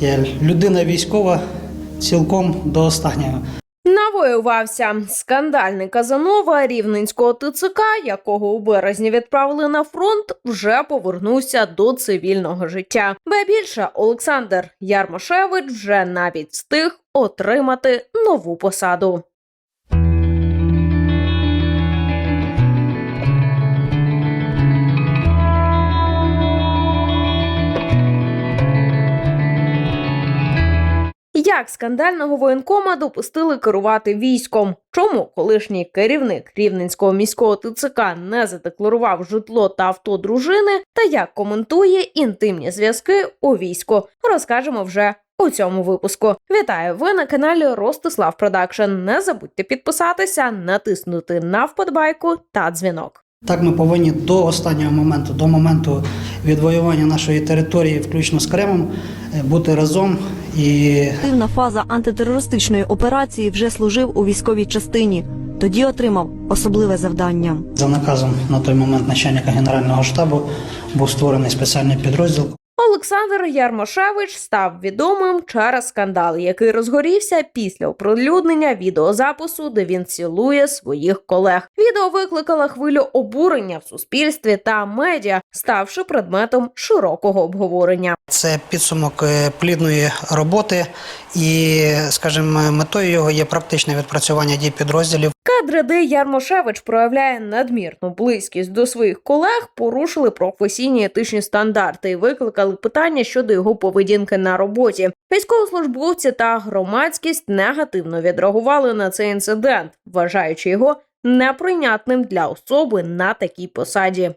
Я людина військова цілком до останнього. Навоювався скандальний Казанова рівненського ТЦК, якого у березні відправили на фронт, вже повернувся до цивільного життя. Ба більше Олександр Ярмошевич вже навіть встиг отримати нову посаду. Як скандального воєнкома допустили керувати військом? Чому колишній керівник рівненського міського ТЦК не задекларував житло та авто дружини? Та як коментує інтимні зв'язки у війську? Розкажемо вже у цьому випуску. Вітаю! Ви на каналі Ростислав Продакшн. Не забудьте підписатися, натиснути на вподобайку та дзвінок. Так ми повинні до останнього моменту, до моменту відвоювання нашої території, включно з Кримом, е, бути разом і Активна фаза антитерористичної операції вже служив у військовій частині. Тоді отримав особливе завдання. за наказом на той момент начальника генерального штабу був створений спеціальний підрозділ. Олександр Ярмошевич став відомим через скандал, який розгорівся після оприлюднення відеозапису, де він цілує своїх колег. Відео викликало хвилю обурення в суспільстві та медіа, ставши предметом широкого обговорення. Це підсумок е, плідної роботи, і, скажімо, метою його є практичне відпрацювання дій підрозділів. Кадри, Ярмошевич проявляє надмірну близькість до своїх колег, порушили професійні етичні стандарти і викликали питання щодо його поведінки на роботі. Військовослужбовці та громадськість негативно відреагували на цей інцидент, вважаючи його неприйнятним для особи на такій посаді.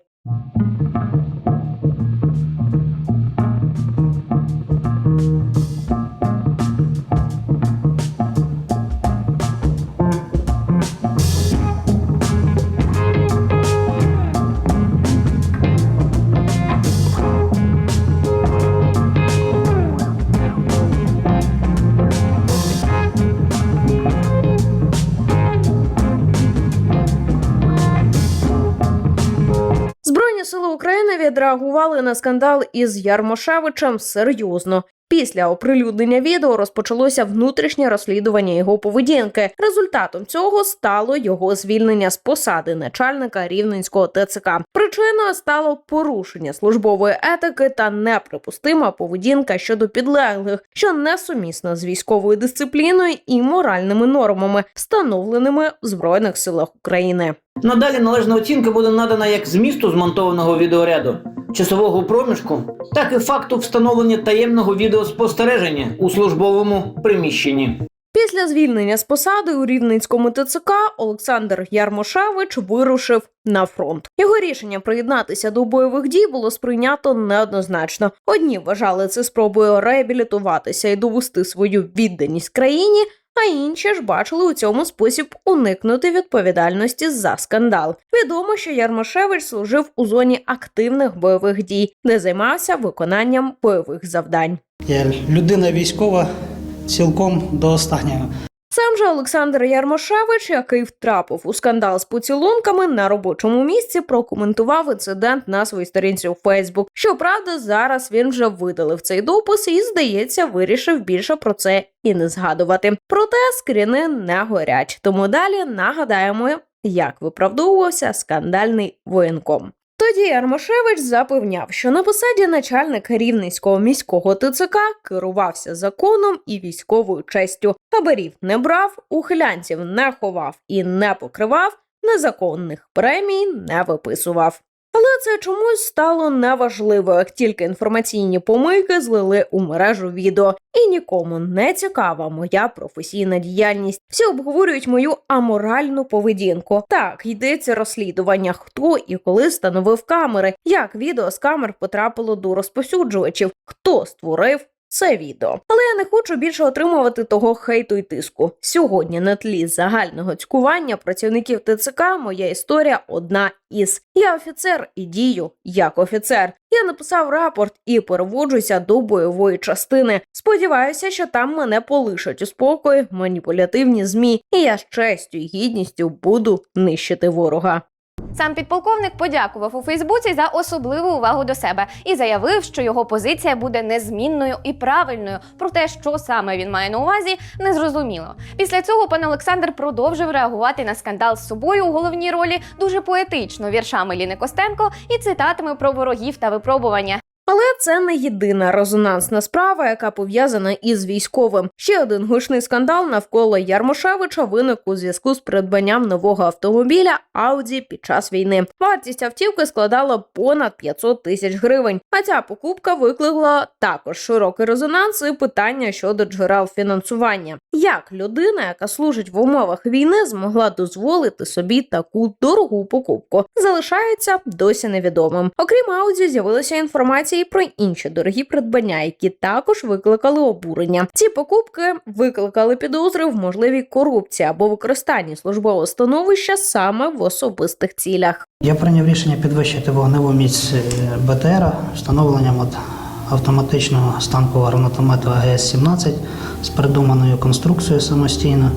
України відреагували на скандал із Ярмошевичем серйозно. Після оприлюднення відео розпочалося внутрішнє розслідування його поведінки. Результатом цього стало його звільнення з посади начальника рівненського ТЦК. Причиною стало порушення службової етики та неприпустима поведінка щодо підлеглих, що несумісна з військовою дисципліною і моральними нормами, встановленими в збройних силах України. Надалі належна оцінка буде надана як змісту змонтованого відеоряду, часового проміжку, так і факту встановлення таємного відеоспостереження у службовому приміщенні. Після звільнення з посади у Рівненському ТЦК Олександр Ярмошевич вирушив на фронт. Його рішення приєднатися до бойових дій було сприйнято неоднозначно. Одні вважали це спробою реабілітуватися і довести свою відданість країні. А інші ж бачили у цьому спосіб уникнути відповідальності за скандал. Відомо, що Ярмошевич служив у зоні активних бойових дій, де займався виконанням бойових завдань. Я людина військова цілком до останнього. Сам же Олександр Ярмошевич, який втрапив у скандал з поцілунками на робочому місці, прокоментував інцидент на своїй сторінці у Фейсбук. Щоправда, зараз він вже видалив цей допис і, здається, вирішив більше про це і не згадувати. Проте скріни не горять. Тому далі нагадаємо, як виправдовувався скандальний воєнком. Тоді Ярмошевич запевняв, що на посаді начальника рівненського міського ТЦК керувався законом і військовою честю. Хабарів не брав, ухилянців не ховав і не покривав, незаконних премій не виписував. Але це чомусь стало неважливо, як тільки інформаційні помийки злили у мережу відео, і нікому не цікава моя професійна діяльність. Всі обговорюють мою аморальну поведінку. Так, йдеться розслідування, хто і коли встановив камери, як відео з камер потрапило до розповсюджувачів, хто створив. Це відео, але я не хочу більше отримувати того хейту і тиску. Сьогодні на тлі загального цькування працівників ТЦК моя історія одна із я офіцер і дію як офіцер. Я написав рапорт і переводжуся до бойової частини. Сподіваюся, що там мене полишать у спокої маніпулятивні змі, і я з честю і гідністю буду нищити ворога. Сам підполковник подякував у Фейсбуці за особливу увагу до себе і заявив, що його позиція буде незмінною і правильною. Про те, що саме він має на увазі, не зрозуміло. Після цього пан Олександр продовжив реагувати на скандал з собою у головній ролі дуже поетично віршами Ліни Костенко і цитатами про ворогів та випробування. Але це не єдина резонансна справа, яка пов'язана із військовим. Ще один гучний скандал навколо Ярмошевича виник у зв'язку з придбанням нового автомобіля Audi під час війни. Вартість автівки складала понад 500 тисяч гривень. А ця покупка викликала також широкий резонанс і питання щодо джерел фінансування. Як людина, яка служить в умовах війни, змогла дозволити собі таку дорогу покупку, залишається досі невідомим. Окрім Audi, з'явилася інформація і про інші дорогі придбання, які також викликали обурення. Ці покупки викликали підозри в можливій корупції або використанні службового становища саме в особистих цілях. Я прийняв рішення підвищити вогневу міць е, БТР встановленням от автоматичного станкового гранатомету АГС-17 з придуманою конструкцією самостійно,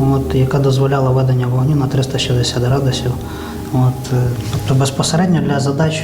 от, яка дозволяла ведення вогню на 360 градусів. От, е, тобто безпосередньо для задач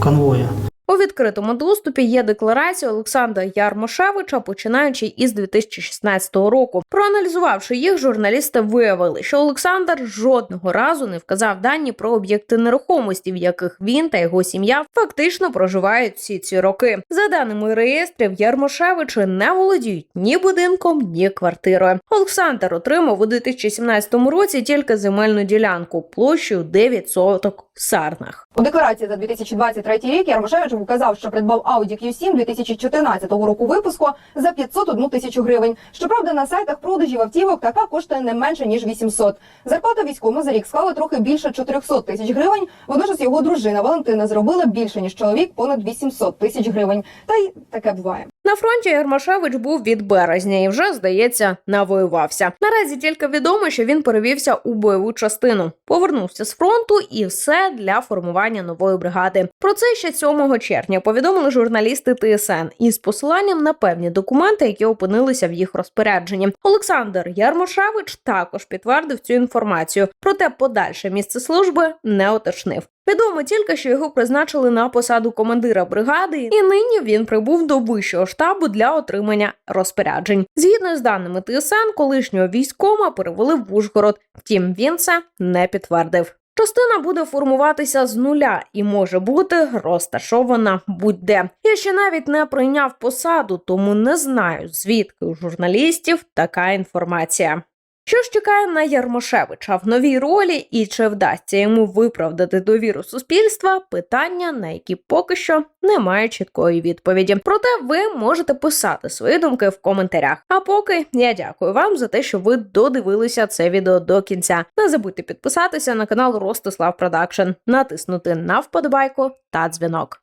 конвою. У відкритому доступі є декларація Олександра Ярмошевича, починаючи із 2016 року. Проаналізувавши їх, журналісти виявили, що Олександр жодного разу не вказав дані про об'єкти нерухомості, в яких він та його сім'я фактично проживають всі ці роки. За даними реєстрів, Ярмошевичі не володіють ні будинком, ні квартирою. Олександр отримав у 2017 році тільки земельну ділянку площею 9 соток в Сарнах. У декларації за 2023 рік Ярмошевич вказав, що придбав Audi Q7 2014 року випуску за 501 тисячу гривень. Щоправда, на сайтах продажів автівок така коштує не менше ніж 800. Зарплата військовому за рік склала трохи більше 400 тисяч гривень. Водночас його дружина Валентина зробила більше ніж чоловік, понад 800 тисяч гривень. Та й таке буває. На фронті Ярмашевич був від березня і вже, здається, навоювався. Наразі тільки відомо, що він перевівся у бойову частину, повернувся з фронту і все для формування нової бригади. Про це ще 7 червня повідомили журналісти ТСН із посиланням на певні документи, які опинилися в їх розпорядженні. Олександр Ярмошевич також підтвердив цю інформацію, проте подальше місце служби не уточнив. Відомо тільки, що його призначили на посаду командира бригади, і нині він прибув до вищого штабу для отримання розпоряджень. Згідно з даними ТСН, колишнього військома перевели в Ужгород. Втім, він це не підтвердив. Частина буде формуватися з нуля і може бути розташована будь-де. Я ще навіть не прийняв посаду, тому не знаю, звідки у журналістів така інформація. Що ж чекає на Ярмошевича в новій ролі, і чи вдасться йому виправдати довіру суспільства? Питання, на які поки що немає чіткої відповіді. Проте ви можете писати свої думки в коментарях. А поки я дякую вам за те, що ви додивилися це відео до кінця. Не забудьте підписатися на канал Ростислав Продакшн, натиснути на вподобайку та дзвінок.